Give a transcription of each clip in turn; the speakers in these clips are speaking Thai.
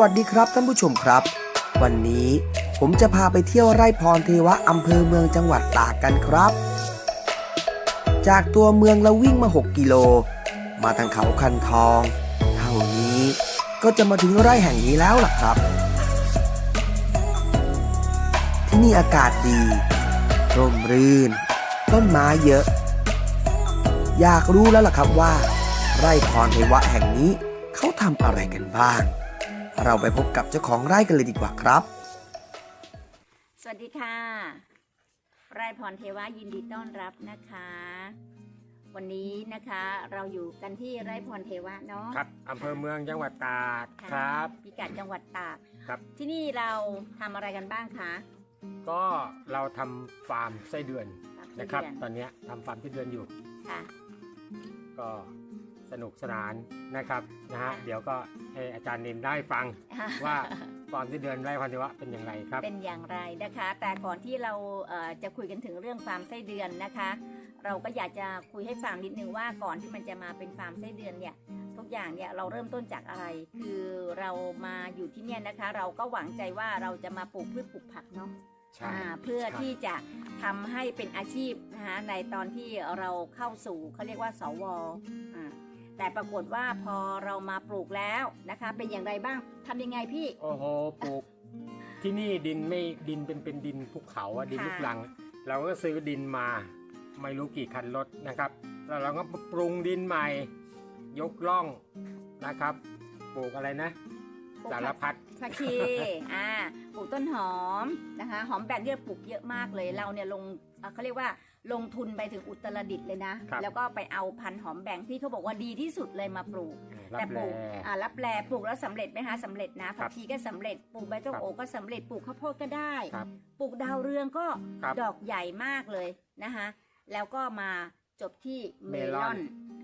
วัสดีครับท่านผู้ชมครับ วันนี้ผมจะพาไปเที่ยวไร่พรเทวะอำเภอเมืองจังหวัดตากกันครับ จากตัวเมืองเราวิ่งมา 6 กิโล มาทางเขาคันทอง เท่านี้ก็จะมาถึงไร่แห่งนี้แล้วล่ะครับ ที่นี่อากาศดี ร่มรื่น ต้นไม้เยอะ อยากรู้แล้วล่ะครับว่า ไร่พรเทวะแห่งนี้เขาทำอะไรกันบ้าง เราไปพบกับเจ้าของไร่กันเลยดีกว่าครับ สวัสดีค่ะไร่พรเทวะยินดีต้อนรับนะคะ วันนี้นะคะเราอยู่กันที่ไร่พรเทวะเนาะครับอำเภอเมืองจังหวัดตากค่ะครับพิกัดจังหวัดตากครับ ที่นี่เราทำอะไรกันบ้างคะก็เราทำฟาร์มไส้เดือนฝากนะครับ เดือน ตอนเนี้ยทำฟาร์มไส้เดือนอยู่ ค่ะ ก็ สนุกสนานนะครับนะฮะเดี๋ยวก็ให้อาจารย์เนมได้ฟังว่าฟาร์มไส้เดือนไร่พันธิวะเป็นอย่างไรครับ เป็นอย่างไรนะคะ แต่ก่อนที่เราเอ่อจะคุยกันถึงเรื่องฟาร์มไส้เดือนนะคะ เราก็อยากจะคุยให้ฟังนิดนึงว่าก่อนที่มันจะมาเป็นฟาร์มไส้เดือนเนี่ยทุกอย่างเนี่ยเราเริ่มต้นจากอะไร คือเรามาอยู่ที่เนี่ยนะคะ เราก็หวังใจว่าเราจะมาปลูกพืชปลูกผักเนาะใช่อ่าเพื่อใช่ที่จะทำให้เป็นอาชีพนะคะในตอนที่เราเข้าสู่เขาเรียกว่าสวอ่า แต่ปรากฏว่าพอเรามาปลูกแล้วนะคะ เป็นอย่างไรบ้างทำยังไงพี่ โอ้โหปลูก ที่นี่ดินไม่ดินเป็นเป็นดินภูเขาอะดินค่ะลูกลัง เราก็ซื้อดินมาไม่รู้กี่คันรถนะครับ แล้วเราก็ปรุงดินใหม่ ยกล่องนะครับปลูกอะไรนะ ปลูกสารพัด ผักชี อ่า ปลูกต้นหอมนะคะ หอมแบกเนี่ยปลูกเยอะมากเลย เราเนี่ยลงเอ่อเขาเรียกว่า ลงทุนไปถึงอุตรดิตถ์เลยนะ ครับแล้วก็ไปเอาพันธุ์หอมแบงที่เขาบอกว่าดีที่สุดเลยมาปลูกรัแต่บปแลลูกอ่ารับแลปลูกแล้วสำเร็จไหมคะสำเร็จนะครัผับกชีก็สำเร็จปลูกใบต้นครับโอก็สำเร็จปลูกข้าวโพดก็ได้ ครับปลูกดาวเรืองก็ครับดอกใหญ่มากเลยนะคะแล้วก็มาจบที่เมเมลลออนน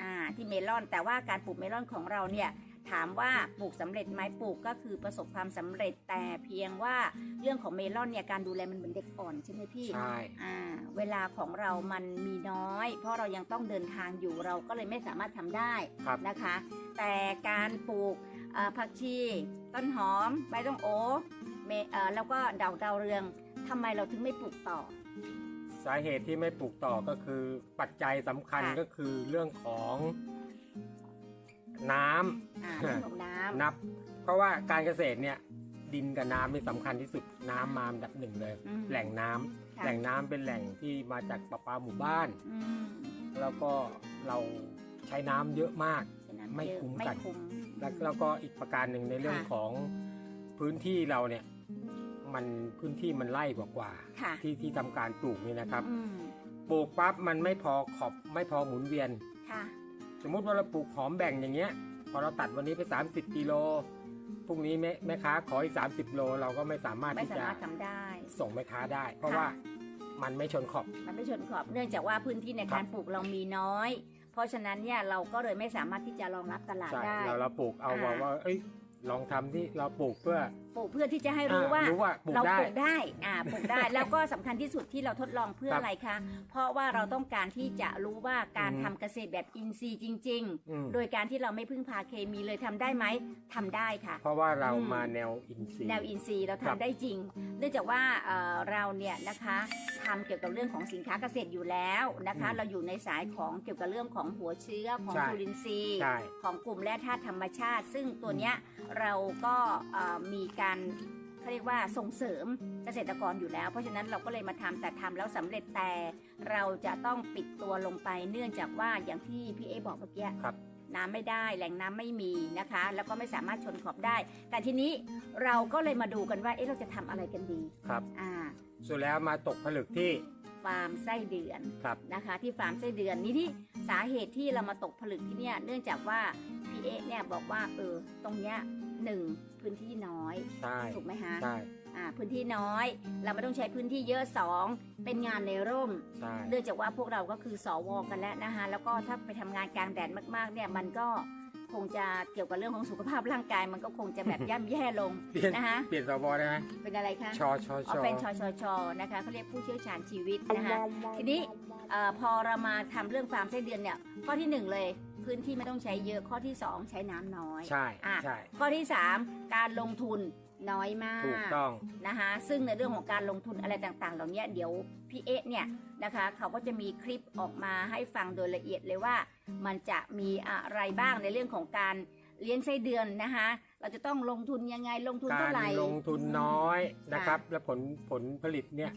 อ่าที่เมลอนแต่ว่าการปลูกเมลอนของเราเนี่ย ถามว่าปลูกสำเร็จไหมปลูกก็คือประสบความสำเร็จแต่เพียงว่าเรื่องของเมลอนเนี่ยการดูแลมันเหมือนเด็กอ่อนใช่ไหมพี่ใช่อ่าเวลาของเรามันมีน้อย เพราะเรายังต้องเดินทางอยู่เราก็เลยไม่สามารถทำได้ครับนะคะ แต่การปลูกเอ่อผักชีต้นหอมใบต้งโอเมเอ่อแล้วก็ดาวดาวเรืองทำไมเราถึงไม่ปลูกต่อ สาเหตุที่ไม่ปลูกต่อก็คือปัจจัยสำคัญค่ะก็คือเรื่องของ น้ำอ่าเรื่องของน้ำนับ เพราะว่าการเกษตรเนี่ย ดินกับน้ำนี่สำคัญที่สุดน้ำมาอันดับหนึ่งเลย อืมแหล่งน้ำค่ะแหล่งน้ำเป็นแหล่งที่มาจากประปาหมู่บ้าน อืมแล้วก็เราใช้น้ำเยอะมากฉะนั้นไม่เยอะคุ้มไม่กันคุ้ม แล้วแล้วก็อีกประการหนึ่งในเรื่องค่ะ ของพื้นที่เราเนี่ย มันพื้นที่มันไล่กว่ากว่าค่ะที่ที่ทำการปลูกนี่นะครับ อืมปลูกปั๊บมันไม่พอขอบไม่พอหมุนเวียน ค่ะ สมมุติว่าเราปลูกหอมแบ่งอย่างเงี้ย พอเราตัดวันนี้ไป 30กิโลพรุ่งนี้แม่แม่ค้าขออีก 30 โล เราก็ไม่สามารถไม่ที่สาจะมารถทำได้ ส่งแม่ค้าได้ เพราะค่ะ ว่ามันไม่ชนขอบ มันไม่ชนขอบเนื่องจากว่าพื้นที่ในครักาบรปลูกเรามีน้อย เพราะฉะนั้นเนี่ยเราก็เลยไม่สามารถที่จะรองรับตลาดใช่ได้ เราเราปลูกเอาอ่า ว่าว่าเอ้ยลองทำที่เราปลูกเพื่อ ปลูกเพื่อที่จะให้รู้อ่ว่ารู้ว่าปลูกเราได้ปลูกได้อ่าปลูกได้ แล้วก็สำคัญที่สุดที่เราทดลองเพื่อครับอะไรคะ เพราะว่าเราต้องการที่จะรู้ว่าการอือฮึทำเกษตรแบบอินทรีย์จริง อืม ๆ โดยการที่เราไม่พึ่งพาเคมีเลยทำได้ไหมทำได้ค่ะ เพราะว่าเราอืม มาแนวอินทรีย์ แนวอินทรีย์เราครับทำได้จริง เนื่องจากว่าเอ่อเราเนี่ยนะคะทำเกี่ยวกับเรื่องของสินค้าเกษตรอยู่แล้วนะคะ อืมเราอยู่ในสายของเกี่ยวกับเรื่องของหัวเชื้อของใช่ จุลินทรีย์ ใช่ ของกลุ่มแร่ธาตุธรรมชาติ ซึ่งตัวเนี้ยเราก็เอ่อมีการเขาเรียกว่าส่งเสริมเกษตรกรอยู่แล้ว เพราะฉะนั้นเราก็เลยมาทำแต่ทำแล้วสำเร็จแต่เราจะต้องปิดตัวลงไป เนื่องจากว่าอย่างที่พี่เอบอกเมื่อกี้ครับน้ำไม่ได้แหล่งน้ำไม่มีนะคะ แล้วก็ไม่สามารถชนขอบได้ แต่ทีนี้เราก็เลยมาดูกันว่าเอ๊ะเราจะทำอะไรกันดีครับอ่าสุดแล้วมาตกผลึกที่ฟาร์มไส้เดือนครับนะคะ ที่ฟาร์มไส้เดือนนี่ที่สาเหตุที่เรามาตกผลึกที่เนี่ยเนื่องจากว่าพี่เอ๊ะเนี่ยบอกว่าเออตรงเนี้ย หนึ่งพื้นที่น้อย ใช่ถูกไหมฮะใช่อ่าพื้นที่น้อย เราไม่ต้องใช้พื้นที่เยอะสองเป็นงานในร่ม ใช่เนื่องจากว่าพวกเราก็คือสวกันแล้วนะคะแล้วก็ถ้าไปทำงานกลางแดดมากๆเนี่ยมันก็คงจะเกี่ยวกับเรื่องของสุขภาพร่างกาย มันก็คงจะแบบย่ำแย่ลงเปลี่ยนนะคะเปลี่ยนสวได้ไหมเป็นอะไรคะชอชอชอ๋ออเป็นชชชนะคะเขาเรียกผู้เชี่ยวชาญชีวิตนะคะทีนี้เอ่อพอเรามาทำเรื่องฟาร์มไส้เดือนเนี่ยข้อที่หนึ่งเลย พื้นที่ไม่ต้องใช้เยอะข้อที่ 2 ใช้น้ำน้อยใช่อะใช่ข้อที่ 3 การลงทุนน้อยมากถูกต้องนะคะซึ่งในเรื่องของการลงทุนอะไรต่างๆ เหล่านี้เดี๋ยวพี่เอ๊ะเนี่ยนะคะเขาก็จะมีคลิปออกมาให้ฟังโดยละเอียดเลยว่า มันจะมีอะไรบ้างในเรื่องของการเลี้ยงไส้เดือนนะคะเราจะต้องลงทุนยังไงลงทุนกาเท่ารไหร่ลงทุนน้อยนะครับ และผลผลผลิตเนี่ย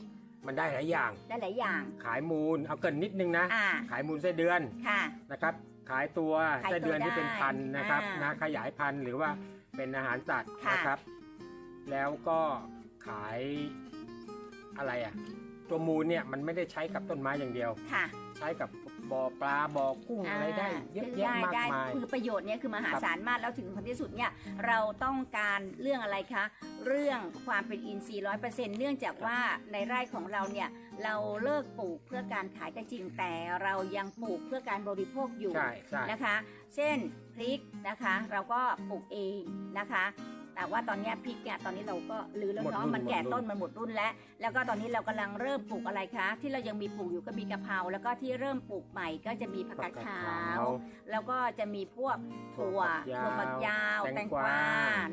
มันได้หลายอย่างได้หลายอย่าง ขายมูลเอาเกินนิดนึงนะอ่าขายมูลไส้เดือนค่ะนะครับ ขายตัวขายตัวไส้เดือนที่เป็นพันธุ์นะครับได้นะขยายพันธุ์หรือว่าเป็นอาหารสัตว์ค่ะ นะครับ แล้วก็ขายอะไรอะ ตัวมูลเนี่ยมันไม่ได้ใช้กับต้นไม้อย่างเดียว ค่ะ ใช้กับ บ่อปลาบ่อกุ้งอะไรได้เยอะแยะมากได้มายคือประโยชน์เนี่ยคือมหาครับศาลมากแล้วถึงผลที่สุดเนี่ยเราต้องการเรื่องอะไรคะ เรื่องความเป็นอินทรีย์ร้อยเปอร์เซ็นต์เนื่องจากว่าในไร่ของเราเนี่ยเราเลิกปลูกเพื่อการขายก็จริงแต่เรายังปลูกเพื่อการบริโภคอยู่ใช่ใช่นะคะ เช่นพริกนะคะ เราก็ปลูกเองนะคะ แต่ว่าตอนเนี้ยพริกเนี่ยตอนนี้เราก็ลือแล้วเนาะมันแก่ต้นมันหมดรุ่นแล้ว แล้วก็ตอนนี้เรากำลังเริ่มปลูกอะไรคะ ที่เรายังมีปลูกอยู่ก็มีกะเพราแล้วก็ที่เริ่มปลูกใหม่ก็จะมีผักกาดขาว แล้วก็จะมีพวกถั่วถั่ถั่ววฝัฝักกยายาววแตแตงงกกวาวา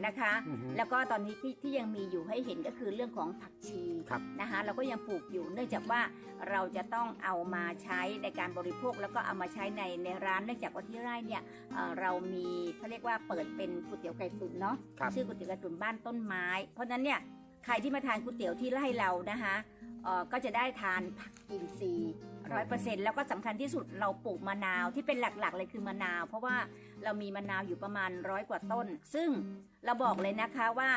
นะคะอือฮึแล้วก็ตอนนี้ที่ที่ยังมีอยู่ให้เห็นก็คือเรื่องของผักชีครับนะคะเราก็ยังปลูกอยู่เนื่องจากว่าเราจะต้องเอามาใช้ในการบริโภคแล้วก็เอามาใช้ในในร้านเนื่องจากว่าที่ไร่เนี่ยเอ่อเรามีเขาเรียกว่าเปิดเป็นก๋วยเตี๋ยวไก่ตุ๋นเนาะครับชื่อก๋วยเตี๋ยวไก่ตุ๋นบ้านต้นไม้ เพราะนั้นเนี่ยใครที่มาทานก๋วยเตี๋ยวที่ไร่เรานะคะเอ่อก็จะได้ทานผักอินทรีย์ร้อยเปอร์เซ็นต์แล้วก็สำคัญที่สุดเราปลูกมะนาวที่เป็นหลักๆเลยคือมะนาว เพราะว่าเรามีมะนาวอยู่ประมาณร้อยกว่าต้น ซึ่งเราบอกเลยนะคะว่า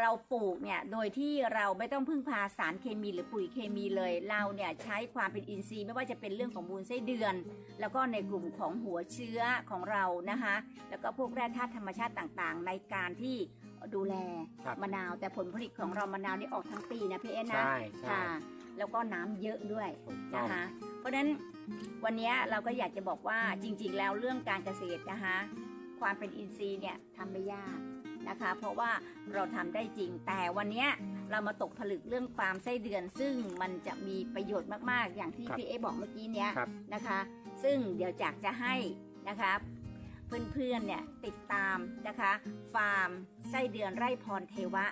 เราปลูกเนี่ยโดยที่เราไม่ต้องพึ่งพาสารเคมีหรือปุ๋ยเคมีเลย เราเนี่ยใช้ความเป็นอินทรีย์ ไม่ว่าจะเป็นเรื่องของมูลไส้เดือน แล้วก็ในกลุ่มของหัวเชื้อของเรานะคะ แล้วก็พวกแร่ธาตุธรรมชาติต่างๆ ในการที่ ดูแลครับมะนาวแต่ผลผลิตของเรามะนาวนี่ออกทั้งปีนะพี่เอ็นนะใช่ใช่ค่ะ แล้วก็น้ำเยอะด้วยถูกต้องนะคะ เพราะฉะนั้นวันนี้เราก็อยากจะบอกว่าจริง ๆ แล้วเรื่องการเกษตรนะคะ ความเป็นอินทรีย์เนี่ยทำไม่ยากนะคะ เพราะว่าเราทำได้จริงแต่วันเนี้ยเรามาตกผลึกเรื่องฟาร์มไส้เดือน ซึ่งมันจะมีประโยชน์มากๆ อย่างที่ครับพี่เอบอกเมื่อกี้เนี้ยครับนะคะ ซึ่งเดี๋ยวจากจะให้นะคะ เพื่อนๆเนี่ยติดตามนะคะ ฟาร์มไส้เดือนไร่พรเทวะ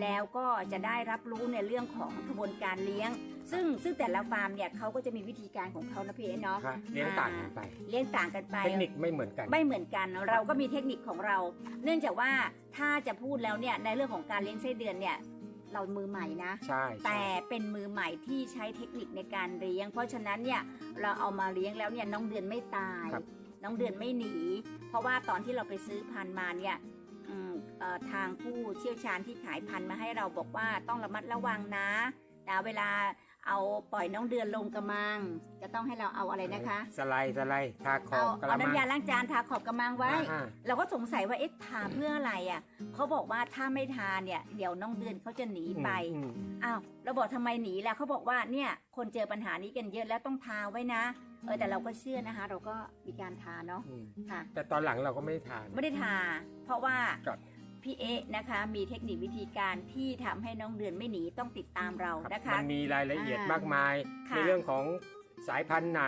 แล้วก็จะได้รับรู้ในเรื่องของกระบวนการเลี้ยง ซึ่งซึ่งแต่ละฟาร์มเนี่ยเขาก็จะมีวิธีการของเขานะพี่เอ๋เนาะครับเลี้ยงต่างกันไปเลี้ยงต่างกันไป เทคนิคไม่เหมือนกัน ไม่เหมือนกันเราก็มีเทคนิคของเรา เนื่องจากว่าถ้าจะพูดแล้วเนี่ยในเรื่องของการเลี้ยงไส้เดือนเนี่ยเรามือใหม่นะ ใช่ใช่แต่เป็นมือใหม่ที่ใช้เทคนิคในการเลี้ยง เพราะฉะนั้นเนี่ยเราเอามาเลี้ยงแล้วเนี่ยน้องเดือนไม่ตายครับ น้องเดือนไม่หนี เพราะว่าตอนที่เราไปซื้อพันธุ์มาเนี่ยอืมเอ่อทางผู้เชี่ยวชาญที่ขายพันธุ์มาให้เราบอกว่าต้องระมัดระวังนะแต่เวลาเอาปล่อยน้องเดือนลงกระมัง จะต้องให้เราเอาอะไรนะคะ สไลด์สไลด์ทาขอเอาบกระเอามังน้ำยาล้างจานทาขอบกระมังไว้อ่าเราก็สงสัยว่าเอ๊ะทาเพื่ออะไรอะเขาบอกว่าถ้าไม่ทาเนี่ยเดี๋ยวน้องเดือนเขาจะหนีไปอืมอ้าวเราบอกทำไมหนีล่ะเขาบอกว่าเนี่ยคนเจอปัญหานี้กันเยอะแล้วต้องทาไว้นะ เออแต่เราก็เชื่อนะคะ เราก็มีการทาเนาะอืมค่ะ แต่ตอนหลังเราก็ไม่ได้ทาน ไม่ได้ทา เพราะว่าครับพี่เอ๊ะนะคะ มีเทคนิควิธีการที่ทำให้น้องเดือนไม่หนีต้องติดตามเราครับนะคะ มันมีรายละเอียดอ่ามมากมาย ค่ะ ในเรื่องของสายพันธุ์ไหน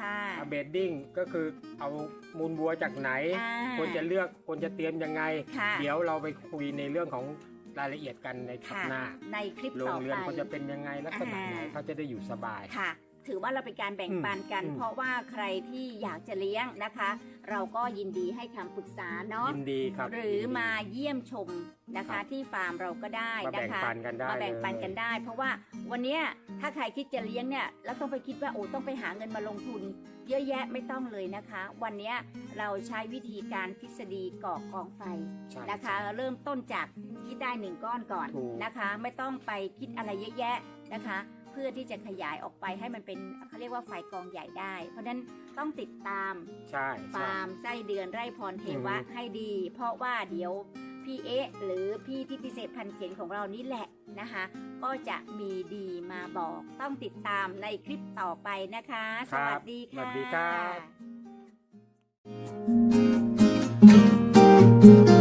ค่ะเบดดิ้งก็คือเอามูลวัวจากไหน อ่าควรจะเลือกควรจะเตรียมยังไง ค่ะ เดี๋ยวเราไปคุยในเรื่องของรายละเอียดกันในทับค่ะ หน้าในคลิปโรต่งอเรือนไป ควรจะเป็นยังไงลักษณะไหนอ่า เขาจะได้อยู่สบาย ค่ะ ถือว่าเราเป็นการแบ่งปันกัน อืม เพราะว่าใครที่อยากจะเลี้ยงนะคะ เราก็ยินดีให้คำปรึกษาเนาะยินดีครับหรือยินดี มาเยี่ยมชมนะครัคะ บ ที่ฟาร์มเราก็ได้มานะแบ่งคะ ปันกันได้มาแบ่งปันกันเลยได้ เพราะว่าวันเนี้ยถ้าใครคิดจะเลี้ยงเนี่ยแล้วต้องไปคิดว่าโอ้ต้องไปหาเงินมาลงทุน เยอะแยะไม่ต้องเลยนะคะ วันเนี้ยเราใช้วิธีการทฤษฎีก่อกองไฟใช่นะคะเริ่มต้นจากคิดได้หนึ่งก้อนก่อนถูก นะคะ ไม่ต้องไปคิดอะไรเยอะแยะนะคะเพื่อที่จะขยายออกไปให้มันเป็นเขาเรียกว่าไฟกองใหญ่ได้ เพราะฉะนั้นต้องติดตามใช่ใช่ฟาร์มไส้เดือนไร่พรเทวะอือฮึให้ดี เพราะว่าเดี๋ยวพี่เอ๊ะหรือพี่ที่พิเศษพันเขียนของเรานี่แหละนะคะ ก็จะมีดีมาบอกต้องติดตามในคลิปต่อไปนะคะสครับวัสดีสค่ะวัสดีครับ